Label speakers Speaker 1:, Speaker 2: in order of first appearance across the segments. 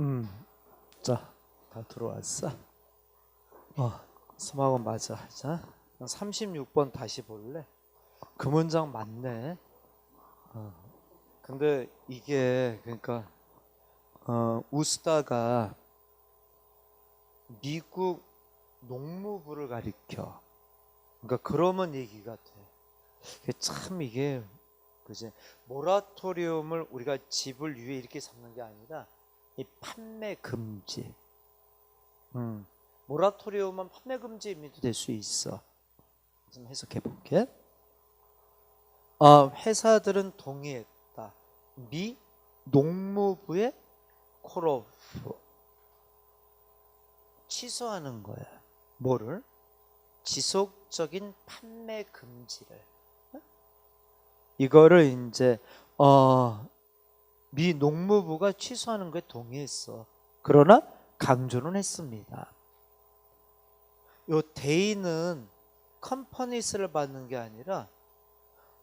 Speaker 1: 음, 자, 다 들어왔어. 어, 스마고 맞아. 자, 36번 다시 볼래? 그 문장 맞네. 어, 근데 이게 그러니까 어, 우스다가 미국 농무부를 가리켜. 그러니까 그러면 얘기가 돼. 참 이게 그지 모라토리움을 우리가 집을 위에 이렇게 잡는 게 아니라 이 판매 금지. 음. 모라토리움은 판매 금지 의미도 될 수 있어. 좀 해석해 볼게. 어, 회사들은 동의했다. 미 농무부의 콜오프 취소하는 거야. 뭐를? 지속적인 판매 금지를. 어? 이거를 이제 어, 미 농무부가 취소하는 거에 동의했어. 그러나 강조는 했습니다. 요 데이는 컴퍼니스를 받는 게 아니라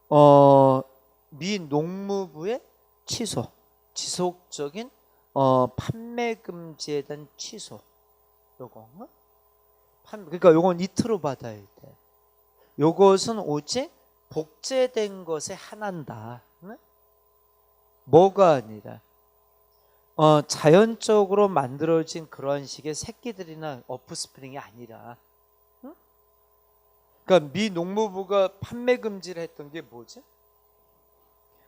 Speaker 1: 어, 미 농무부의 취소, 지속적인 어, 판매 금지에 대한 취소. 요거. 그러니까 요건 이트로 받아야 돼. 요것은 오직 복제된 것에 한한다. 응? 뭐가 아니라 어, 자연적으로 만들어진 그런 식의 새끼들이나 어프스프링이 아니라 응? 그러니까 미 농무부가 판매 금지를 했던 게 뭐지?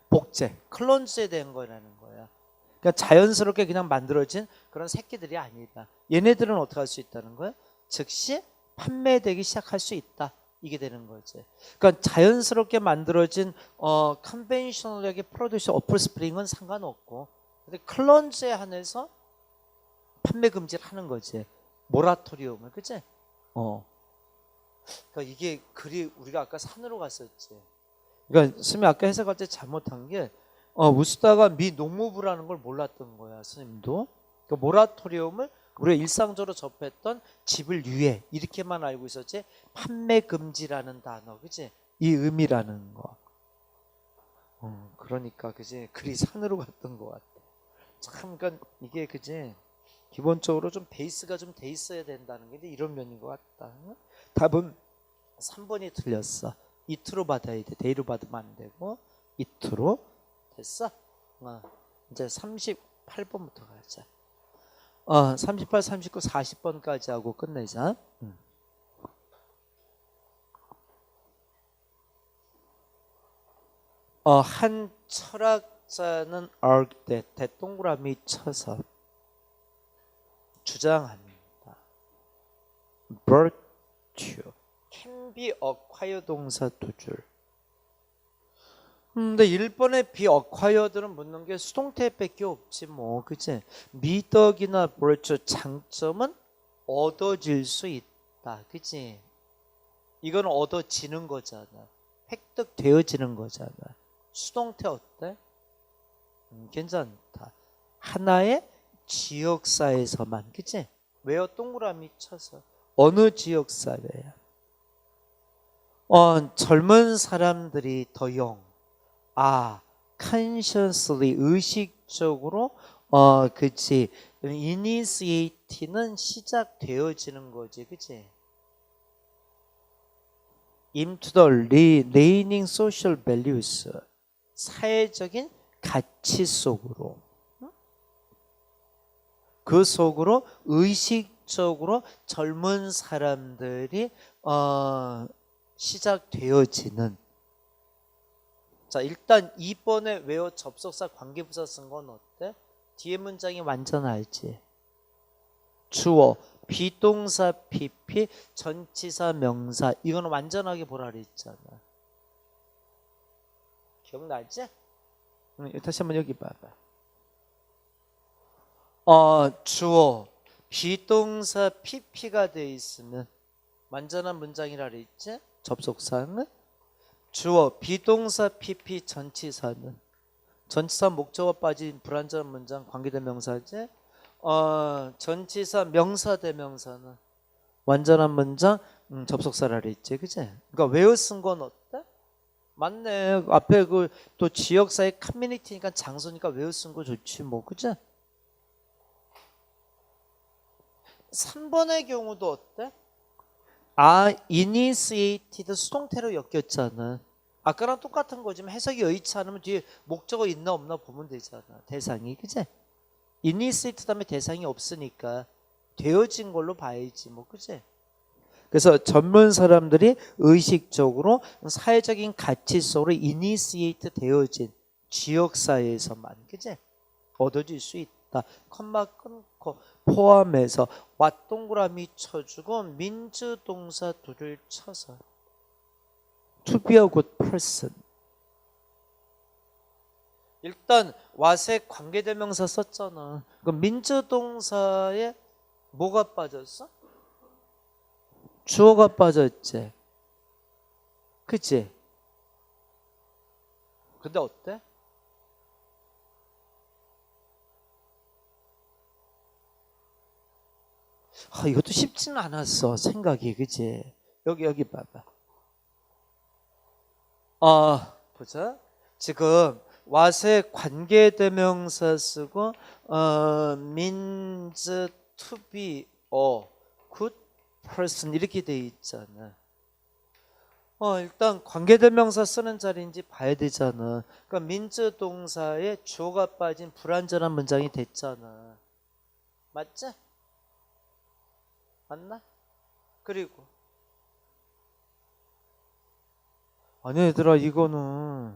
Speaker 1: 복제, 클론즈된 거라는 거야. 그러니까 자연스럽게 그냥 만들어진 그런 새끼들이 아니다. 얘네들은 어떻게 할 수 있다는 거야? 즉시 판매되기 시작할 수 있다. 이게 되는 거지. 그러니까 자연스럽게 만들어진 어 컨벤셔널하게 프로듀스 어플 스프링은 상관없고 근데 클런즈에 한해서 판매 금지를 하는 거지. 모라토리움을 그지? 어. 그러니까 이게 글이 우리가 아까 산으로 갔었지. 그러니까 스미 아까 해석할 때 잘못한 게 어, 우스다가 미 농무부라는 걸 몰랐던 거야, 스님도. 그 모라토리움을 우리가 일상적으로 접했던 집을 유예 이렇게만 알고 있었지 판매 금지라는 단어, 그지? 이 의미라는 거. 어, 그러니까 그지 글이 산으로 갔던 것 같아. 참, 그러니까 이게 그지 기본적으로 좀 베이스가 좀 돼 있어야 된다는 게 이런 면인 것 같다. 응? 답은 3번이 틀렸어. 이트로 받아야 돼. 데이로 받으면 안 되고 이트로 됐어. 어, 이제 38번부터 가자. 어, 38, 39, 40번까지 하고 끝내자. 음. 어, 한 철학자는 때 대동그라미 쳐서 주장합니다. virtue can be acquired 동사 두 줄. 음, 근데 1번에 be acquired는 묻는 게 수동태밖에 없지 뭐, 그치? 미덕이나 virtue 장점은 얻어질 수 있다, 그치? 이건 얻어지는 거잖아. 획득되어지는 거잖아. 수동태 어때? 음, 괜찮다. 하나의 지역사에서만, 그치? 왜요? 동그라미 쳐서. 어느 지역사회야? 어, 젊은 사람들이 더 영, 아, consciously, 의식적으로, 어, 그치. initiate는 시작되어지는 거지, 그치? into the reigning social values. 사회적인 가치 속으로. 그 속으로 의식적으로 젊은 사람들이 어, 시작되어지는 자 일단 2번에 외워 접속사 관계부사 쓴 건 어때? 뒤에 문장이 완전 알지 주어 비동사 PP 전치사 명사 이거는 완전하게 보라 그랬잖아 기억나지? 응, 다시 한번 여기 봐봐 어 주어 비동사 PP가 돼 있으면 완전한 문장이라 그랬지? 접속사는 주어 비동사 PP 전치사는 전치사 목적어 빠진 불완전한 문장 관계대 명사지 어, 전치사 명사 대명사는 완전한 문장 음, 접속사라 그랬지 그지 그러니까 외워 쓴건 어때? 맞네. 앞에 그 또 지역사회 커뮤니티니까 장소니까 외워 쓴거 좋지 뭐 그지 3번의 경우도 어때? 아, initiated 수동태로 엮였잖아. 아까랑 똑같은 거지만 해석이 여의치 않으면 뒤에 목적어 있나 없나 보면 되잖아. 대상이, 그제? initiate 다음에 대상이 없으니까 되어진 걸로 봐야지, 뭐, 그제? 그래서 전문 사람들이 의식적으로 사회적인 가치 속으로 initiate 되어진 지역사회에서만, 그제? 얻어질 수 있다. 컴마 끊고 포함해서 왓 동그라미 쳐주고 민주 동사 둘을 쳐서 to be a good person. 일단 왓의 관계대명사 썼잖아. 그럼 민주 동사에 뭐가 빠졌어? 주어가 빠졌지. 그치? 근데 어때? 아, 이것도 쉽지는 않았어. 생각이. 그치? 여기, 여기 봐봐. 아, 보자. 지금 왓의 관계대명사 쓰고 어, means to be a good person 이렇게 돼 있잖아. 어, 일단 관계대명사 쓰는 자리인지 봐야 되잖아. 그러니까 means 동사에 주어가 빠진 불완전한 문장이 됐잖아. 맞지? 맞나? 그리고 아니 얘들아 이거는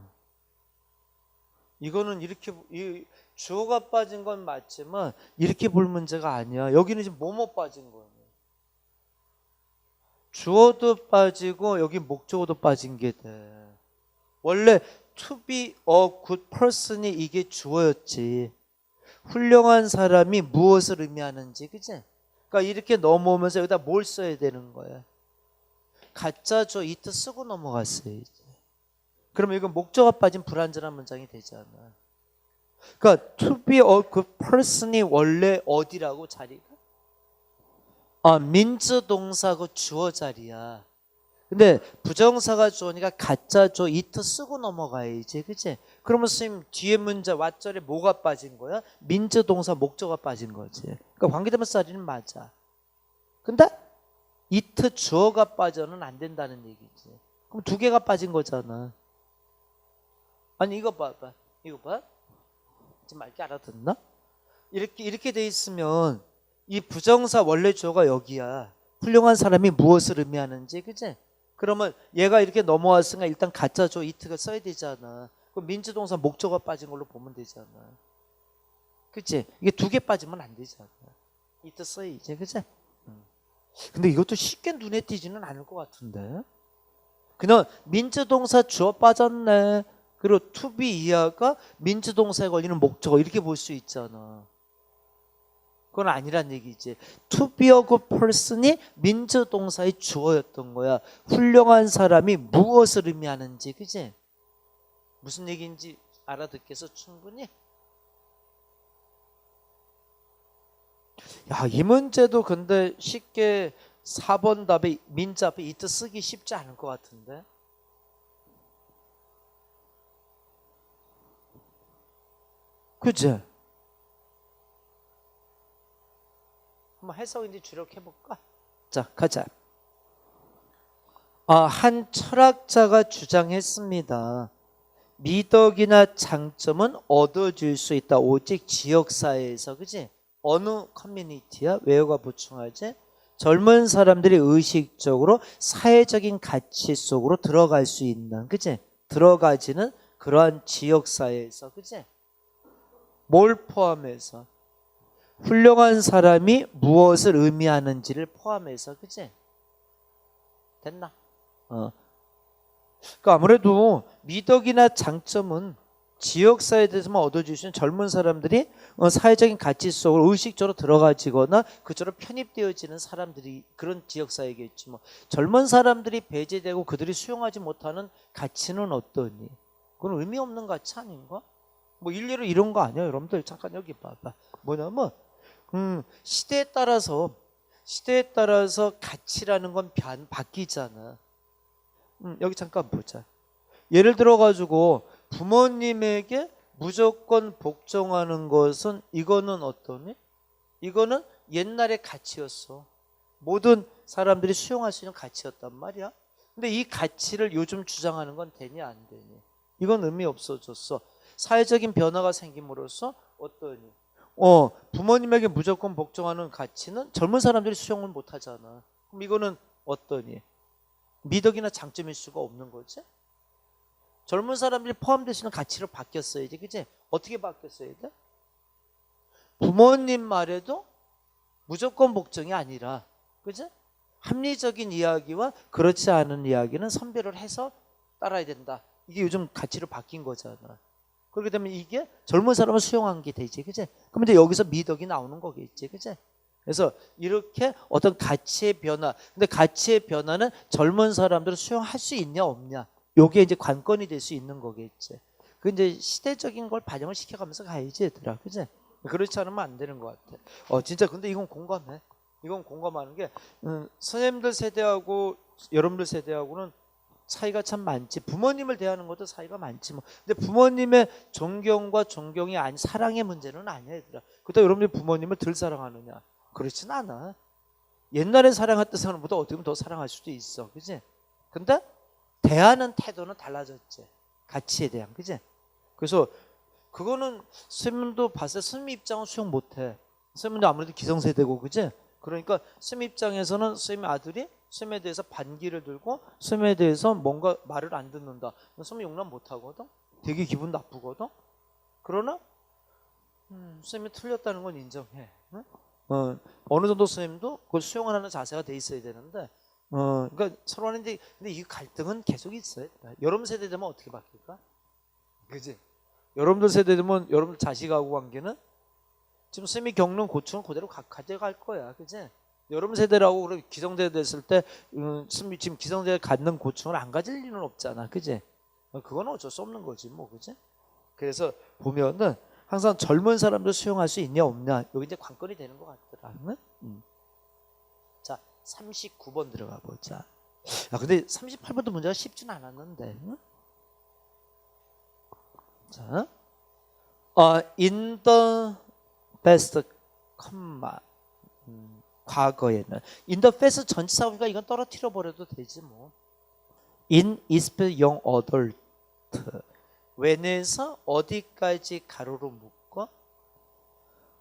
Speaker 1: 이거는 이렇게 이 주어가 빠진 건 맞지만 이렇게 볼 문제가 아니야. 여기는 지금 뭐뭐 빠진 거야. 주어도 빠지고 여기 목적어도 빠진 게 돼. 원래 to be a good person이 이게 주어였지. 훌륭한 사람이 무엇을 의미하는지, 그지? 그러니까 이렇게 넘어오면서 여기다 뭘 써야 되는 거야? 가짜 저 이트 쓰고 넘어갔어야지. 그러면 이건 목적어 빠진 불완전한 문장이 되잖아. 그러니까 to be good person이 원래 어디라고 자리가? 아, 민주 동사고 주어 자리야. 근데 부정사가 주어니까 가짜 줘 이트 쓰고 넘어가야지. 그치? 그러면 선생님 뒤에 문자 왓절에 뭐가 빠진 거야? 민주 동사 목적어가 빠진 거지. 그러니까 관계대명사 자리는 맞아. 근데 이트 주어가 빠져는 안 된다는 얘기지. 그럼 두 개가 빠진 거잖아. 아니 이거 봐봐. 이거 봐. 지금 말게 알아듣나? 이렇게 이렇게 돼 있으면 이 부정사 원래 주어가 여기야. 훌륭한 사람이 무엇을 의미하는지, 그지? 그러면 얘가 이렇게 넘어왔으니까 일단 가짜 줘 이트가 써야 되잖아. 그럼 민주동사 목적어 빠진 걸로 보면 되잖아. 그치? 이게 두 개 빠지면 안 되잖아. 이트 써야지, 그치? 음. 근데 이것도 쉽게 눈에 띄지는 않을 것 같은데. 그냥 민주동사 주어 빠졌네. 그리고 be 이하가 민주동사에 걸리는 목적어 이렇게 볼 수 있잖아. 그건 아니란 얘기지. To be a good person이 민주동사의 주어였던 거야. 훌륭한 사람이 무엇을 의미하는지, 그지? 무슨 얘기인지 알아듣겠어, 충분히? 야, 이 문제도 근데 쉽게 4번 답에 민자 앞에 이트 쓰기 쉽지 않을 것 같은데? 그지? 한번 해석인지 주력해볼까? 자, 가자. 아, 한 철학자가 주장했습니다. 미덕이나 장점은 얻어질 수 있다. 오직 지역사회에서, 그지? 어느 커뮤니티야? 외우가 보충하지? 젊은 사람들이 의식적으로 사회적인 가치 속으로 들어갈 수 있는, 그지? 들어가지는 그러한 지역사회에서, 그지? 뭘 포함해서? 훌륭한 사람이 무엇을 의미하는지를 포함해서 그지? 됐나? 어. 그러니까 아무래도 미덕이나 장점은 지역사회에 대해서만 얻어질 수 있는 젊은 사람들이 어, 사회적인 가치 속으로 의식적으로 들어가지거나 그쪽으로 편입되어지는 사람들이 그런 지역사회겠지 뭐 젊은 사람들이 배제되고 그들이 수용하지 못하는 가치는 어떠니? 그건 의미 없는 가치 아닌가? 뭐 일례로 이런 거 아니야 여러분들 잠깐 여기 봐봐 뭐냐면 음, 시대에 따라서 시대에 따라서 가치라는 건 변, 바뀌잖아. 음, 여기 잠깐 보자. 예를 들어 가지고 부모님에게 무조건 복종하는 것은 이거는 어떠니? 이거는 옛날의 가치였어. 모든 사람들이 수용할 수 있는 가치였단 말이야. 근데 이 가치를 요즘 주장하는 건 되니 안 되니? 이건 의미 없어졌어. 사회적인 변화가 생김으로써 어떠니? 어, 부모님에게 무조건 복종하는 가치는 젊은 사람들이 수용을 못 하잖아. 그럼 이거는 어떠니? 미덕이나 장점일 수가 없는 거지? 젊은 사람들이 포함될 수 있는 가치로 바뀌었어야지, 그지? 어떻게 바뀌었어야 돼? 부모님 말에도 무조건 복종이 아니라, 그지? 합리적인 이야기와 그렇지 않은 이야기는 선별을 해서 따라야 된다. 이게 요즘 가치로 바뀐 거잖아. 그렇게 되면 이게 젊은 사람을 수용한 게 되지, 그지? 그럼 이제 여기서 미덕이 나오는 거겠지, 그지? 그래서 이렇게 어떤 가치의 변화, 근데 가치의 변화는 젊은 사람들을 수용할 수 있냐 없냐, 요게 이제 관건이 될 수 있는 거겠지. 그 이제 시대적인 걸 반영을 시켜가면서 가야지, 얘들아, 그지? 그렇지 않으면 안 되는 것 같아. 어, 진짜 근데 이건 공감해. 이건 공감하는 게 음, 선생님들 세대하고 여러분들 세대하고는 차이가 참 많지. 부모님을 대하는 것도 차이가 많지 뭐. 근데 부모님의 존경과 존경이 아닌 사랑의 문제는 아니야, 얘들아. 그렇다고 여러분들이 부모님을 덜 사랑하느냐? 그렇진 않아. 옛날에 사랑했던 사람보다 어떻게 보면 더 사랑할 수도 있어. 그지? 근데 대하는 태도는 달라졌지. 가치에 대한. 그지? 그래서 그거는 스님도 봤을 때 스님 입장은 수용 못 해. 스님도 아무래도 기성세대고, 그지? 그러니까 스님 입장에서는 스님의 아들이 스님에 대해서 반기를 들고 스님에 대해서 뭔가 말을 안 듣는다. 스님 용납 못 하거든. 되게 기분 나쁘거든. 그러나 음, 스님이 틀렸다는 건 인정해. 응? 어, 어느 정도 스님도 그걸 수용하는 자세가 돼 있어야 되는데, 어, 그러니까 서로 하는데 근데 이 갈등은 계속 있어요. 여러분 세대 되면 어떻게 바뀔까? 그지? 여러분들 세대 되면 여러분들 자식하고 관계는 지금 스님이 겪는 고충은 그대로 가, 가져갈 거야, 그지? 여러분 세대라고 그래 기성세대 됐을 때 음, 지금 기성세대 갖는 고충을 안 가질 리는 없잖아, 그지? 어, 그건 어쩔 수 없는 거지, 뭐, 그지? 그래서 보면은 항상 젊은 사람들 수용할 수 있냐 없냐 여기 이제 관건이 되는 것 같더라. 응? 음. 자, 39번 들어가 보자. 야, 근데 38번도 문제가 쉽진 않았는데. 응? 자, 어, in the best, comma. 음, 과거에는 past 전치사 보니까 이건 떨어뜨려 버려도 되지 뭐. in is young adult. when에서 어디까지 가로로 묶어?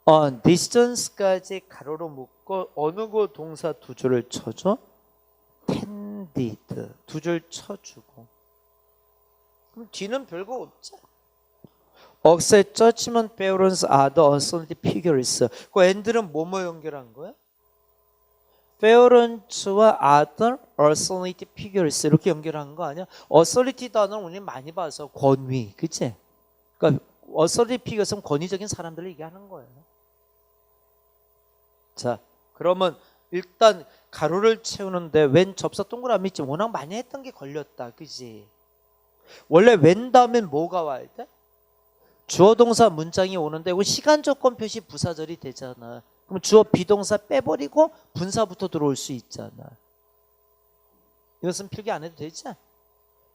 Speaker 1: 어, distance까지 가로로 묶고 어느 거 동사 두 줄을 쳐줘? tended 두 줄 쳐주고 그럼 뒤는 별거 없지? 억세 parents are the authority figures 그 end는 뭐뭐 연결한 거야? Parents와 other authority figures 이렇게 연결한 거 아니야? authority 단어는 우리 많이 봐서 권위, 그치? 그러니까 authority figures는 권위적인 사람들을 얘기하는 거예요. 자, 그러면 일단 가로를 채우는데 웬 접사 동그라미 있지 워낙 많이 했던 게 걸렸다, 그지? 원래 웬 다음엔 뭐가 와야 돼? 주어 동사 문장이 오는데 시간 조건 표시 부사절이 되잖아. 그럼 주어 비동사 빼버리고 분사부터 들어올 수 있잖아. 이것은 필기 안 해도 되지?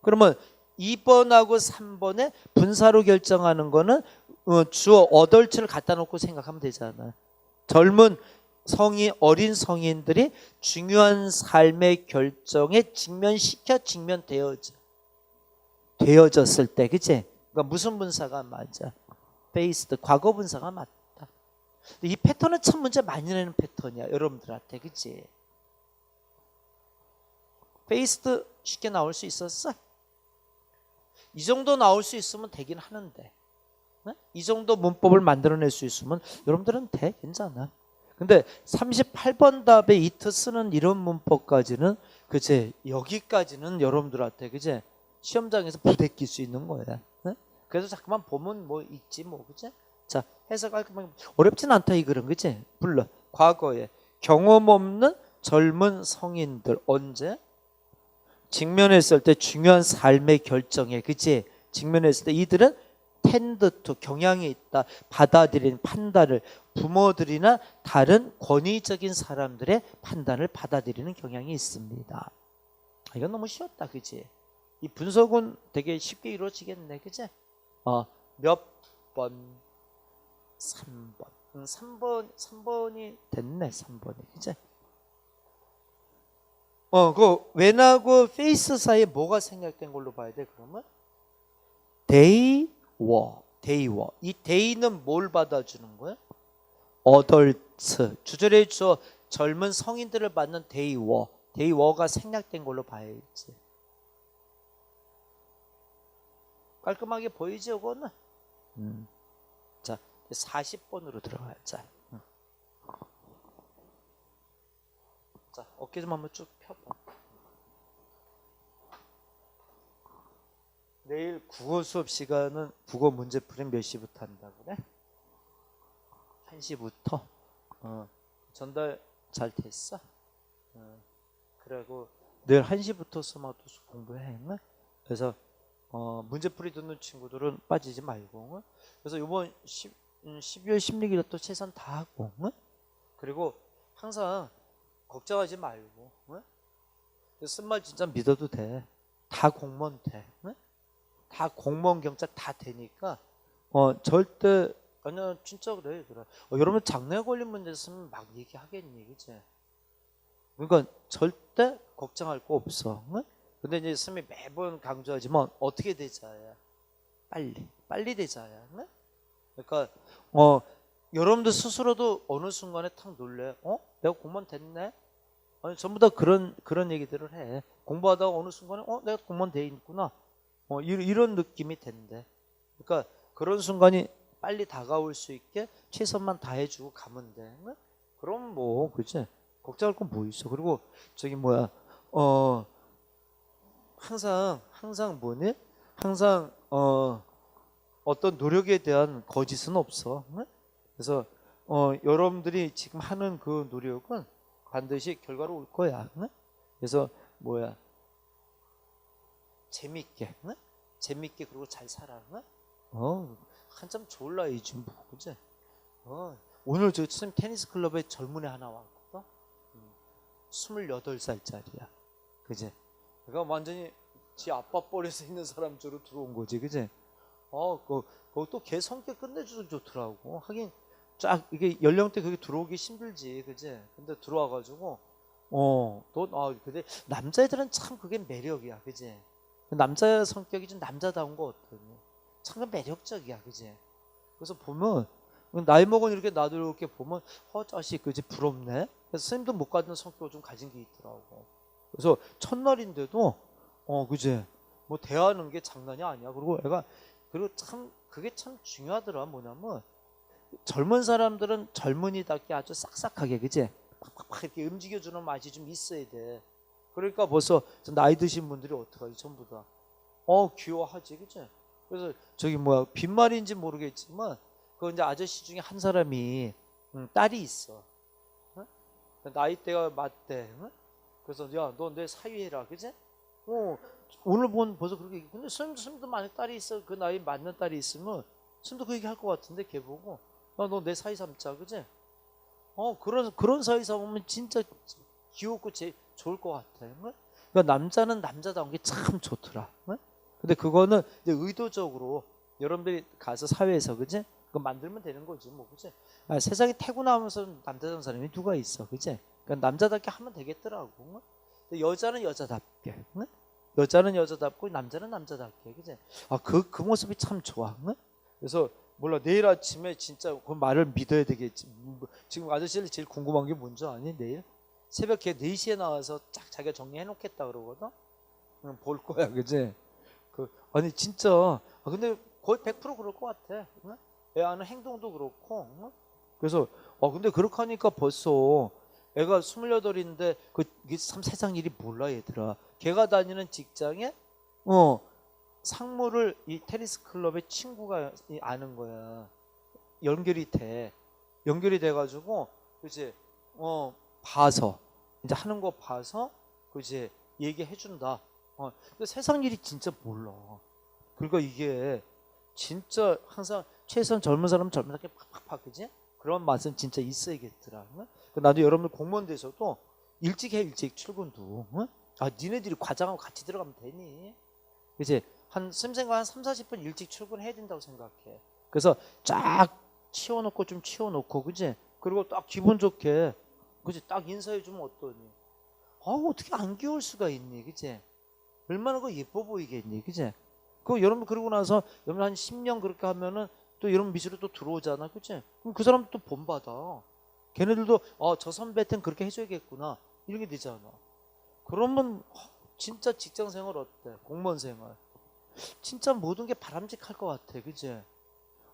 Speaker 1: 그러면 2번하고 3번에 분사로 결정하는 거는 어, 주어 어덜트를 갖다 놓고 생각하면 되잖아. 젊은 성인 어린 성인들이 중요한 삶의 결정에 직면시켜 직면되어져 되어졌을 때, 그치? 그러니까 무슨 분사가 맞아? 베이스드 과거 분사가 맞다. 이 패턴은 참 문제 많이 내는 패턴이야 여러분들한테 그치? 베이스드 쉽게 나올 수 있었어? 이 정도 나올 수 있으면 되긴 하는데 네? 이 정도 문법을 만들어낼 수 있으면 여러분들은 돼 괜찮아 근데 38번 답에 이트 쓰는 이런 문법까지는 그제 여기까지는 여러분들한테 그제 시험장에서 부대낄 수 있는 거야 네? 그래서 자꾸만 보면 뭐 있지 뭐 그제 자, 해석할 만 어렵진 않다 이 글은 그치? 불러 과거에 경험 없는 젊은 성인들 언제? 직면했을 때 중요한 삶의 결정에 그치? 직면했을 때 이들은 텐드 투 경향이 있다 받아들이는 판단을 부모들이나 다른 권위적인 사람들의 판단을 받아들이는 경향이 있습니다. 이건 너무 쉬웠다 그치? 이 분석은 되게 쉽게 이루어지겠네 그치? 어, 몇 번 3번. 음, 3번 3번이 됐네. 3번이. 이제 어, 그 웬하고 페이스 사이에 뭐가 생략된 걸로 봐야 돼? 그러면 데이 워. 데이 워. 이 데이는 뭘 받아주는 거야? 어덜트. 주절의 주어 젊은 성인들을 받는 데이 워. 데이 워가 생략된 걸로 봐야지. 깔끔하게 보이지 이거는? 음. 자, 40번으로 들어가자. 음. 자, 어깨 좀 한번 쭉 펴봐. 내일 국어 수업 시간은 국어 문제 풀이 몇 시부터 한다 그래? 1시부터? 어, 전달 잘 됐어? 어, 그리고 내일 1시부터 스마트스 공부해. 응? 그래서 어, 문제풀이 듣는 친구들은 빠지지 말고 응? 그래서 이번 10, 음, 12월 16일에 또 최선 다하고 응? 그리고 항상 걱정하지 말고 응? 쓴말 진짜 믿어도 돼 다 공무원 돼 응? 다 공무원 경찰 다 되니까 어 절대 아니야 진짜 그래 그래 어, 여러분 장래 걸린 문제 있으면 막 얘기하겠니 그치 그러니까 절대 걱정할 거 없어 응? 근데 이제 스님이 매번 강조하지만 어떻게 되자야 빨리 빨리 되자야 응? 그러니까 어 여러분들 스스로도 어느 순간에 탁 놀래. 어? 내가 공무원 됐네? 아니 전부 다 그런 그런 얘기들을 해. 공부하다가 어느 순간에 어 내가 공무원 돼 있구나. 어 이- 이런 느낌이 된대. 그러니까 그런 순간이 빨리 다가올 수 있게 최선만 다해주고 가면 돼. 응? 그럼 뭐 그치? 걱정할 건 뭐 있어? 그리고 저기 뭐야 어 항상 항상 뭐니? 항상 어 어떤 노력에 대한 거짓은 없어. 응? 그래서 어 여러분들이 지금 하는 그 노력은 반드시 결과로 올 거야. 응? 그래서 뭐야 재밌게, 응? 재밌게 그리고 잘 살아. 응? 어 한참 나이지 뭐 그지? 어 오늘 저쌤 테니스 클럽에 젊은 애 하나 왔거든. 음, 28살짜리야. 그지? 그러니까 완전히 지 아빠 뻘에서 있는 사람처럼 들어온 거지, 그지? 어, 그, 그또 걔 성격 끝내주도 좋더라고. 하긴 쫙 이게 연령대 그게 들어오기 힘들지, 그지? 근데 들어와가지고 어, 또 아, 근데 남자애들은 참 그게 매력이야, 그지? 남자 성격이 좀 남자다운 거 어떠니? 참그 매력적이야, 그지? 그래서 보면 나이 먹은 이렇게 나도 이렇게 보면 어 자식 그지 부럽네. 그래서 스님도 못 가진 성격을 좀 가진 게 있더라고. 그래서 첫날인데도 어 그지 뭐 대하는 게 장난이 아니야 그리고 애가 그리고 참 그게 참 중요하더라. 뭐냐면 젊은 사람들은 젊은이답게 아주 싹싹하게 그지 팍팍팍 이렇게 움직여주는 맛이 좀 있어야 돼. 그러니까 벌써 좀 나이 드신 분들이 어떡하지 전부 다 어 귀여워하지 그지 그래서 저기 뭐야 빈말인지 모르겠지만 그 이제 아저씨 중에 한 사람이 음, 딸이 있어. 응? 나이대가 맞대. 응? 그래서 야 너 내 사위해라 그지? 어 오늘 본 벌써 그렇게 근데 스님 스님도 만약 딸이 있어 그 나이 맞는 딸이 있으면 스님도 그 얘기 할 것 같은데 걔 보고 야 너 내 사위 삼자 그지? 어 그런 그런 사위 삼으면 진짜 귀엽고 제 좋을 것 같아. 응? 그러니까 남자는 남자다운 게 참 좋더라. 응? 근데 그거는 이제 의도적으로 여러분들이 가서 사회에서 그지? 그 만들면 되는 거지 뭐 그지? 아, 세상에 태어나면서 남자다운 사람이 누가 있어 그지? 그러니까 남자답게 하면 되겠더라고. 응? 근데 여자는 여자답게, 응? 여자는 여자답고 남자는 남자답게, 그지? 아그 그 모습이 참 좋아. 응? 그래서 몰라 내일 아침에 진짜 그 말을 믿어야 되겠지. 뭐, 지금 아저씨를 제일 궁금한 게 뭔지 아니? 내일 새벽에 4시에 나와서 쫙 자기가 정리해 놓겠다 그러거든. 응, 볼 거야, 그지? 그 아니 진짜 아, 근데 거의 100% 그럴 것 같아. 응? 애 하는 행동도 그렇고. 응? 그래서 어 근데 그렇게 하니까 벌써 애가 28인데 그 이게 참 세상 일이 몰라 얘들아. 걔가 다니는 직장에 어 상무를 이 테니스 클럽의 친구가 이- 아는 거야. 연결이 돼. 연결이 돼 가지고 그지? 어 봐서 이제 하는 거 봐서 그지? 얘기해 준다. 어 근데 세상 일이 진짜 몰라. 그러니까 이게 진짜 항상 최소한 젊은 사람은 젊은답게 팍팍팍 그지? 그런 맛은 진짜 있어야겠더라. 응? 그 나도 여러분들 공무원 돼서도 일찍 해 일찍 출근도. 응? 아 니네들이 과장하고 같이 들어가면 되니? 그지? 한 쌤생과 한 3, 40분 일찍 출근해야 된다고 생각해. 그래서 쫙 치워놓고 좀 치워놓고 그지? 그리고 딱 기분 좋게 그지? 딱 인사해주면 어떠니? 아 어떻게 안 귀여울 수가 있니 그지? 얼마나 그 예뻐 보이겠니 그지? 그 여러분 그러고 나서 여러분 한 10년 그렇게 하면은 또 여러분 미술에 또 들어오잖아 그지? 그럼 그 사람 또 본받아 걔네들도 어 저 선배한테는 그렇게 해줘야겠구나 이런 게 되잖아 그러면 어, 진짜 직장 생활 어때? 공무원 생활 진짜 모든 게 바람직할 것 같아 그지?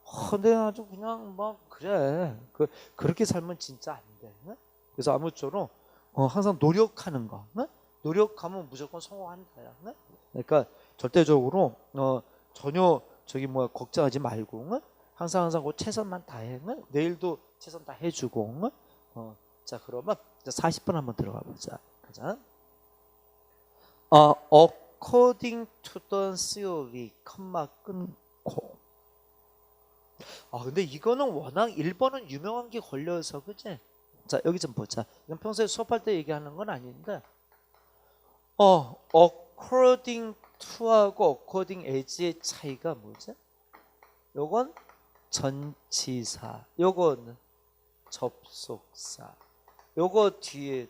Speaker 1: 어, 근데 아주 그냥 막 그래 그 그렇게 살면 진짜 안 돼. 네? 그래서 아무쪼록 어, 항상 노력하는 거. 네? 노력하면 무조건 성공한다야. 네? 그러니까 절대적으로 어, 전혀 저기 뭐야 걱정하지 말고 네? 항상 항상 그 최선만 다해. 네? 내일도 최선 다 해주고. 네? 어, 자 그러면 이제 40분 한번 들어가 보자. 가자. 어, according to the theory, 컴마 끊고. 아 근데 이거는 워낙 1번은 유명한 게 걸려서 그지? 자 여기 좀 보자. 이건 평소에 수업할 때 얘기하는 건 아닌데 어 according to하고 according as의 차이가 뭐지? 요건 전치사, 요건 접속사, 요거 뒤에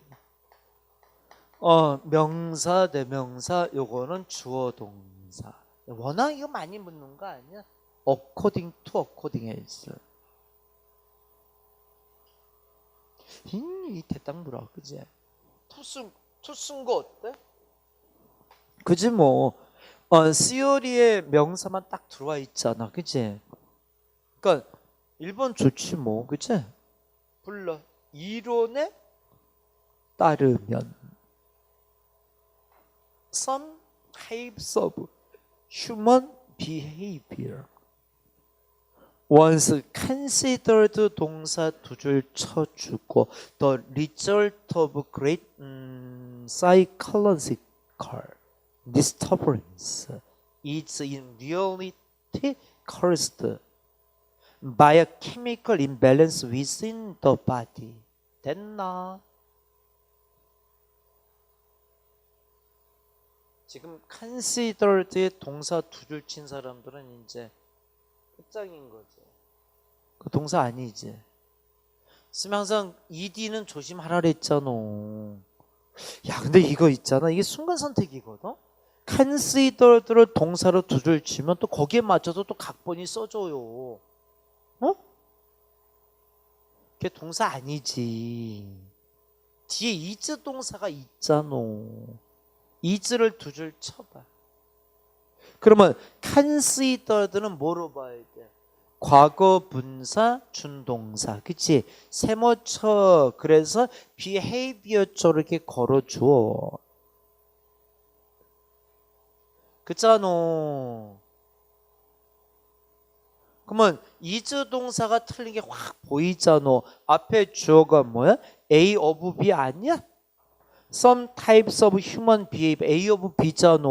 Speaker 1: 어 명사, 대명사, 요거는 주어 동사. 워낙 이거 많이 묻는 거 아니야? according to according as 이 대땅부라 그지? 투쓴 투쓴 거 어때? 그지 뭐. 어, 시어리의 명사만 딱 들어와 있잖아 그지? 그러니까 1번 좋지 뭐 그지? 불러. 이론에 따르면 some types of human behavior once considered 동사 두 줄 쳐주고 the result of great 음, psychological disturbance is in reality caused by a chemical imbalance within the body 됐나? 지금 considered의 동사 두 줄 친 사람들은 이제 끝장인 거지. 그 동사 아니지. 쓰면 항상 ed는 조심하라 그랬잖아. 야, 근데 이거 있잖아. 이게 순간 선택이거든. considered를 동사로 두 줄 치면 또 거기에 맞춰서 또 각본이 써줘요. 어? 그게 동사 아니지. 뒤에 is 동사가 있잖아. Is를 두줄 쳐봐. 그러면 considered는 뭐로 봐야 돼? 과거 분사 준동사 그치 세모쳐 그래서 behavior 쪽으로 이렇게 걸어줘 그잖아 그러면 is 동사가 틀린 게 확 보이잖아 앞에 주어가 뭐야? A of B 아니야? Some types of human behavior A of B잖아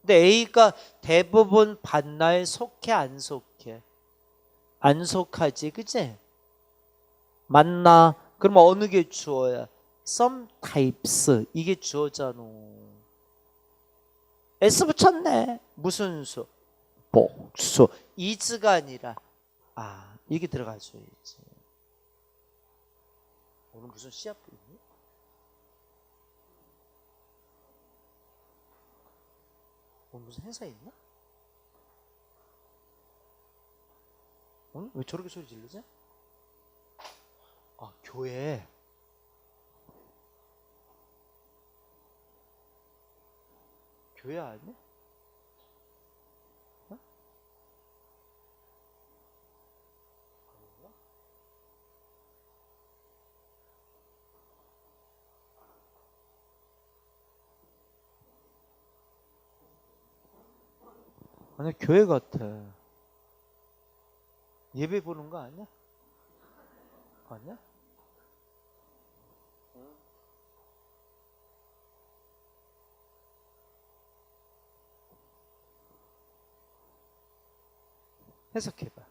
Speaker 1: 근데 A가 대부분 반나에 속해 안 속해? 안 속하지 그지? 맞나? 그러면 어느 게 주어야? some types 이게 주어잖아 S 붙였네 무슨 수? 복수 is가 아니라 아 이게 들어가줘야지 오늘 무슨 시합 있니? 오늘 무슨 행사 있나? 오늘 왜 저렇게 소리 지르지? 아 교회 교회 아니야? 아니야 교회 같아 예배 보는 거 아니야? 아니야? 해석해봐.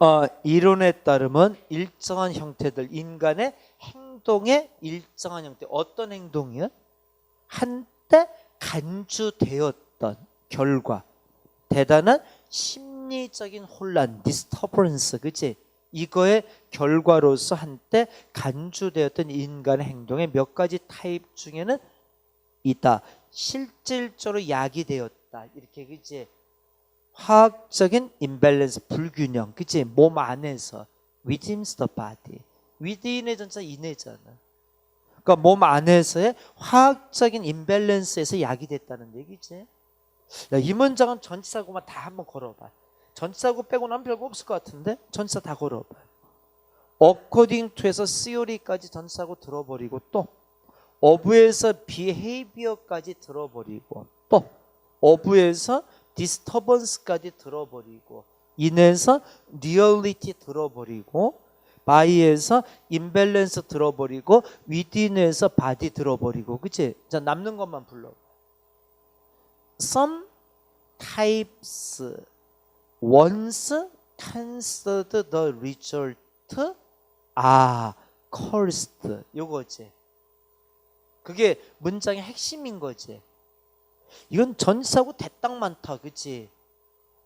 Speaker 1: 어, 이론에 따르면 일정한 형태들, 인간의 행동의 일정한 형태. 어떤 행동이야? 한때 간주되었던 결과. 대단한 신명 합리적인 혼란, disturbance, 그치? 이거의 결과로서 한때 간주되었던 인간의 행동의 몇 가지 타입 중에는 있다. 실질적으로 야기되었다. 이렇게 그치? 화학적인 imbalance, 불균형, 그치? 몸 안에서 within the body. within의 전자 in해잖아. 그러니까 몸 안에서의 화학적인 imbalance에서 야기됐다는 얘기지. 야, 이 문장은 전치사고만 다 한번 걸어봐. 전치사고 빼고 나면 별거 없을 것 같은데 전치사 다 걸어봐. according to에서 theory까지 전치사고 들어버리고 또 of에서 behavior까지 들어버리고 또 of에서 disturbance까지 들어버리고 in에서 reality 들어버리고 by에서 imbalance 들어버리고 within에서 body 들어버리고 그치? 자 남는 것만 불러. Some types once considered the result are cursed 요거지. 그게 문장의 핵심인 거지. 이건 전사고 대딱 많다, 그치?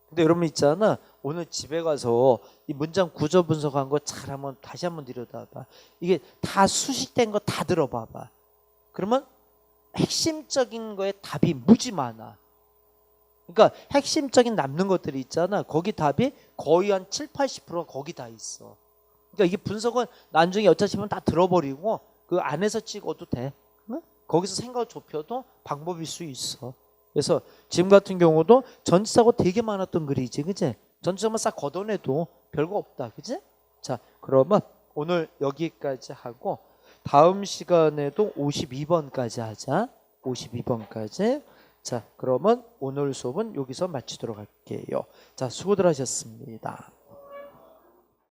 Speaker 1: 근데 여러분 있잖아. 오늘 집에 가서 이 문장 구조 분석한 거 잘 한번 다시 한번 들여다봐. 이게 다 수식된 거 다 들어봐봐. 그러면 핵심적인 거에 답이 무지 많아. 그러니까 핵심적인 남는 것들이 있잖아. 거기 답이 거의 한 7, 80%가 거기 다 있어. 그러니까 이게 분석은 나중에 여차시면 다 들어버리고 그 안에서 찍어도 돼. 응? 거기서 생각을 좁혀도 방법일 수 있어. 그래서 지금 같은 경우도 전치사고 되게 많았던 글이지, 그지? 전치사만 싹 걷어내도 별거 없다, 그지? 자, 그러면 오늘 여기까지 하고 다음 시간에도 52번까지 하자. 52번까지. 자, 그러면 오늘 수업은 여기서 마치도록 할게요. 자, 수고들 하셨습니다.